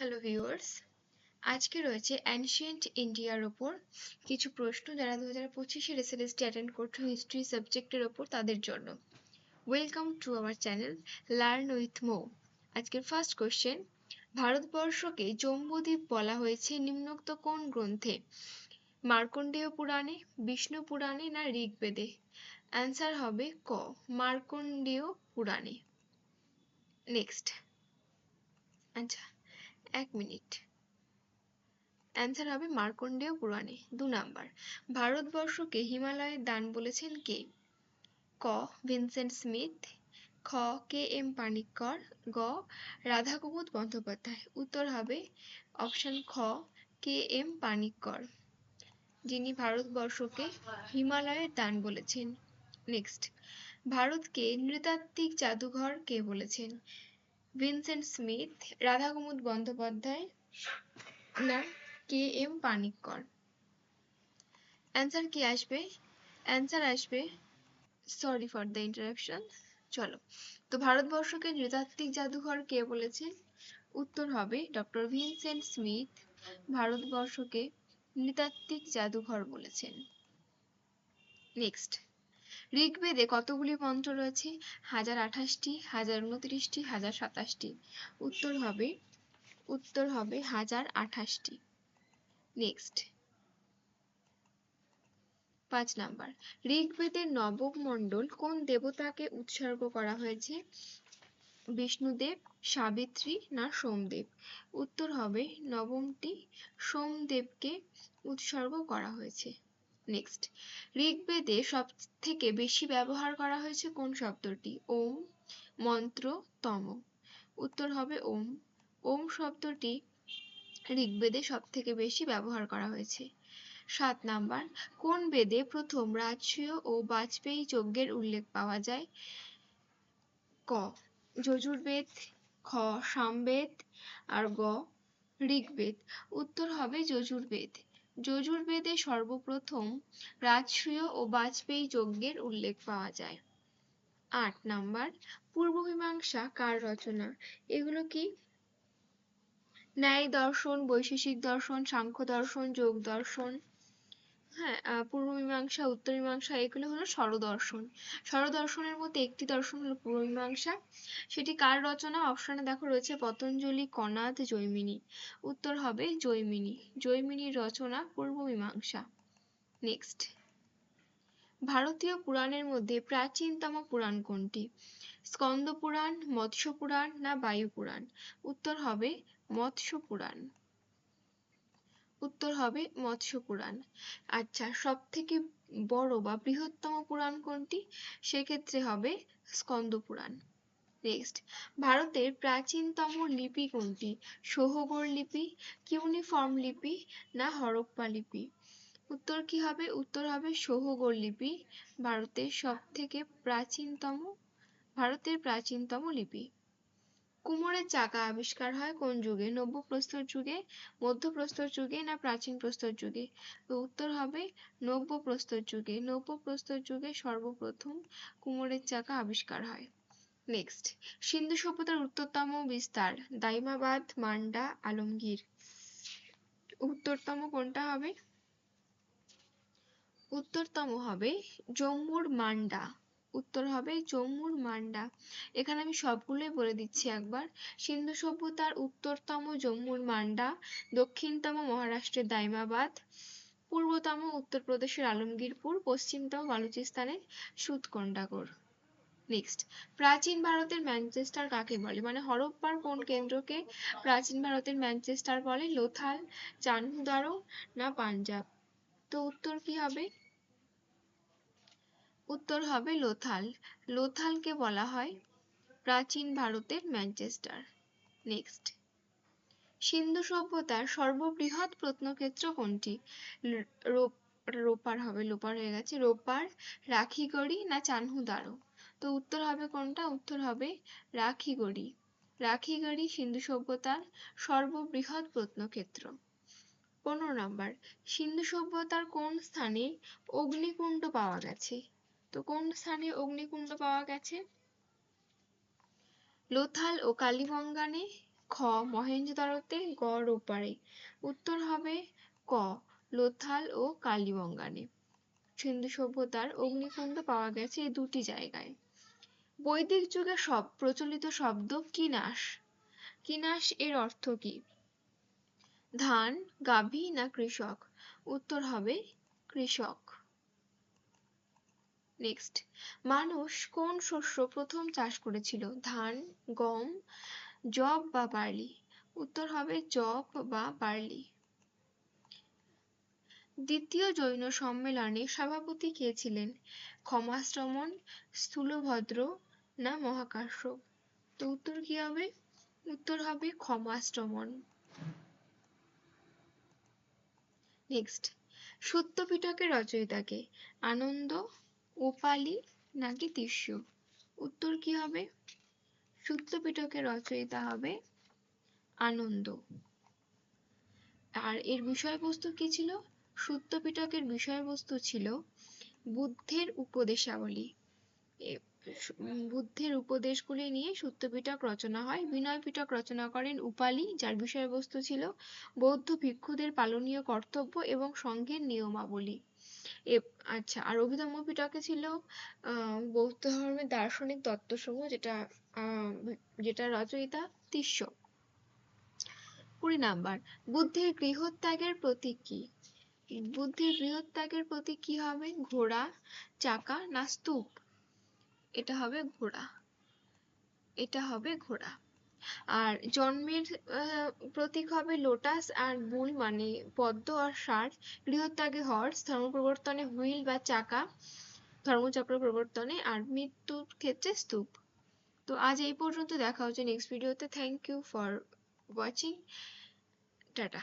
Hello viewers আজকে রয়েছে ancient ইন্ডিয়ার ওপর কিছু প্রশ্ন যারা দু হাজার পঁচিশের এসএলএসটি অ্যাটেন্ড করছ হিস্ট্রি সাবজেক্টের ওপর তাদের জন্য। Welcome to our channel learn with Mo আজকের ফার্স্ট কোশ্চেন ভারতবর্ষকে জম্বুদ্বীপ বলা হয়েছে নিম্নোক্ত কোন গ্রন্থে? মার্কণ্ডেয় পুরাণে, বিষ্ণু পুরাণে না ঋগ্বেদে? অ্যান্সার হবে ক, মার্কণ্ডেয় পুরাণে। নেক্সট আচ্ছা। এক মিনিট। অ্যান্সার হবে মার্কণ্ডেয় পুরাণে, দু নাম্বার। ভারতবর্ষকে হিমালয়ের দান বলেছেন কে? ক, ভিনসেন্ট স্মিথ, খ, কে এম পানিক্কর, গ, রাধাকুমুদ বন্দ্যোপাধ্যায়। উত্তর হবে অপশন খ, কে এম পানিক্কর, যিনি ভারতবর্ষকে হিমালয়ের দান বলেছেন। নেক্সট ভারতকে নৃতাত্ত্বিক জাদুঘর কে বলেছেন? ভিনসেন্ট স্মিথ, রাধাকুমুদ বন্দ্যোপাধ্যায়, না, কে এম পানিক্কর। অ্যান্সার কি আসবে? অ্যান্সার আসবে সরি ফর দ্য ইন্টারাপশন চলো। তো ভারতবর্ষকে নৃতাত্ত্বিক জাদুঘর কে বলেছেন উত্তর হবে ডক্টর ভিনসেন্ট স্মিথ, ভারতবর্ষকে নৃতাত্ত্বিক জাদুঘর বলেছেন। নেক্সট ঋগ্বেদে কতগুলি মন্ত্র রয়েছে? হাজার আঠাশটি, হাজার উনত্রিশটি, হাজার সাতাশটি। উত্তর হবে উত্তর হবে হাজার আঠাশটি। নেক্সট পাঁচ নাম্বার। ঋগ্বেদের নবম মণ্ডল কোন দেবতাকে উৎসর্গ করা হয়েছে? বিষ্ণুদেব, সাবিত্রী না সোমদেব? উত্তর হবে নবমটি সোমদেবকে উৎসর্গ করা হয়েছে। নেক্সট ঋগ্বেদে সব থেকে বেশি ব্যবহার করা হয়েছে কোন শব্দটি? ওম, মন্ত্র, তম। উত্তর হবে ওম। ওম শব্দটি ঋগ্বেদে সব থেকে বেশি ব্যবহার করা হয়েছে। সাত নাম্বার, কোন বেদে প্রথম রাজসূয় ও বাজপেয়ী যজ্ঞের উল্লেখ পাওয়া যায়? ক, যজুর্বেদ, খ, সামবেদ, আর গ, ঋগ্বেদ। উত্তর হবে যজুর্বেদ। যজুর্বেদে সর্বপ্রথম রাজসূয় ও বাজপেয়ী যজ্ঞের উল্লেখ পাওয়া যায়। আট নাম্বার পূর্বমীমাংসা কার রচনা? এগুলো কি? ন্যায় দর্শন, বৈশেষিক দর্শন, সাংখ্য দর্শন, যোগ দর্শন হ্যাঁ পূর্ব মীমাংসা, উত্তর মীমাংসা, এগুলো হলো স্বরদর্শন। স্বরদর্শনের মধ্যে একটি দর্শন হলো পূর্ব মীমাংসা। সেটি কার রচনা? অপশনে দেখো রয়েছে পতঞ্জলি কনাদ জৈমিনী। উত্তর হবে জৈমিনী। জৈমিনীর রচনা পূর্ব মীমাংসা। নেক্সট ভারতীয় পুরাণের মধ্যে প্রাচীনতম পুরাণ কোনটি? স্কন্দ পুরাণ, মৎস্য পুরাণ না বায়ু পুরাণ? উত্তর হবে মৎস্য পুরাণ। উত্তর হবে মৎস্য পুরাণ। আচ্ছা সব থেকে বড় বা বৃহত্তম পুরাণ কোনটি? সেক্ষেত্রে হবে স্কন্দ পুরাণ। নেক্সট ভারতের প্রাচীনতম লিপি কোনটি? সোহগর লিপি, কিউনিফর্ম লিপি না হরপ্পা লিপি? উত্তর কি হবে? উত্তর হবে সোহগর লিপি, ভারতের সব থেকে প্রাচীনতম, ভারতের প্রাচীনতম লিপি। কুমোরের চাকা আবিষ্কার হয় কোন যুগে? নব্য প্রস্তর যুগে মধ্য প্রস্তর যুগে না প্রাচীন প্রস্তর যুগে? তো উত্তর হবে নব্য প্রস্তর যুগে। নব্য প্রস্তর যুগে সর্বপ্রথম কুমোরের চাকা আবিষ্কার হয়। নেক্সট সিন্ধু সভ্যতার উত্তরতম বিস্তার, দাইমাবাদ, মান্ডা, আলমগীর। উত্তরতম কোনটা হবে? উত্তরতম হবে জম্মুর মান্ডা। উত্তর হবে জম্মুর মান্ডা। এখানে আমি সবগুলোই বলে দিচ্ছি একবার। সিন্ধু সভ্যতার উত্তরতম জম্মুর মান্ডা, দক্ষিণতম মহারাষ্ট্রের দাইমাবাদ, পূর্বতম উত্তরপ্রদেশের আলমগীরপুর, পশ্চিমতম বালুচিস্তানের সুতকন্ডাগর। নেক্সট প্রাচীন ভারতের ম্যানচেস্টার কাকে বলে? মানে হরপ্পার কোন কেন্দ্রকে প্রাচীন ভারতের ম্যানচেস্টার বলে? লোথাল চানহুদারো না পাঞ্জাব? তো উত্তর কি হবে? উত্তর হবে লোথাল। লোথালকে বলা হয় প্রাচীন ভারতের ম্যানচেস্টার। নেক্সট। সিন্ধু সভ্যতার সর্ববৃহৎ প্রত্নক্ষেত্র কোনটি? রোপার হবে, লোপার হয়ে গেছে। রোপার, রাখিগড়ি না চানহুদারো? তো উত্তর হবে কোনটা? উত্তর হবে রাখিগড়ি। রাখিগড়ি সিন্ধু সভ্যতার সর্ববৃহৎ প্রত্নক্ষেত্র। পনেরো নম্বর। সিন্ধু সভ্যতার কোন স্থানে অগ্নিকুণ্ড পাওয়া গেছে? তো কোন স্থানে অগ্নিকুণ্ড পাওয়া গেছে? লোথাল ও কালীবঙ্গানে খ মহেঞ্জোদারোতে গড় ওপারে উত্তর হবে ক, লোথাল ও কালীবঙ্গানে। সিন্ধু সভ্যতার অগ্নিকুণ্ড পাওয়া গেছে এই দুটি জায়গায়। বৈদিক যুগে সব, প্রচলিত শব্দ কিনাশ। কিনাশ এর অর্থ কি? ধান, গাভী না কৃষক? উত্তর হবে কৃষক। নেক্সট মানুষ কোন শস্য প্রথম চাষ করেছিল? ধান, গম, যব বা বার্লি? উত্তর হবে যব বা বার্লি। দ্বিতীয় জৈন সম্মেলনে সভাপতি কে ছিলেন? ক্ষমাশ্রমণ, স্থূলভদ্র না মহাকাশ্য তো উত্তর কি হবে? উত্তর হবে ক্ষমাশ্রমণ। নেক্সট সত্য পিটকের রচয়িতাকে? আনন্দ উপালি নাকি তিস্য উত্তর কি হবে? সত্য পিটকের রচয়িতা হবে আনন্দ। আর এর বিষয়বস্তু কি ছিল? সত্য পিটকের বিষয়বস্তু ছিল বুদ্ধের উপদেশাবলী। বুদ্ধের উপদেশগুলি নিয়ে সত্যপিটক রচনা হয়। বিনয় পিটক রচনা করেন উপালি, যার বিষয়বস্তু ছিল বৌদ্ধ ভিক্ষুদের পালনীয় কর্তব্য এবং সংঘের নিয়মাবলী। আচ্ছা আর অভিধম্ম পিটকে ছিল বৌদ্ধ ধর্মের দার্শনিক তত্ত্বসমূহ, যেটা যেটা রচয়িতা তিস্য। কুড়ি নাম্বার, বুদ্ধের গৃহত্যাগের প্রতীক কি? বুদ্ধের গৃহত্যাগের প্রতীক কি হবে? ঘোড়া, চাকা না স্তূপ? এটা হবে ঘোড়া। এটা হবে ঘোড়া। আর জন্মের প্রতীক হবে লোটাস আর বুল মানে পদ্ম আর ষাঁড়। গৃহত্যাগে ধর্ম প্রবর্তনে হুইল বা চাকা ধর্মচক্র প্রবর্তনে আর মৃত্যুর ক্ষেত্রে স্তূপ। তো আজ এই পর্যন্ত দেখা হচ্ছে নেক্সট ভিডিওতে thank you for watching tata.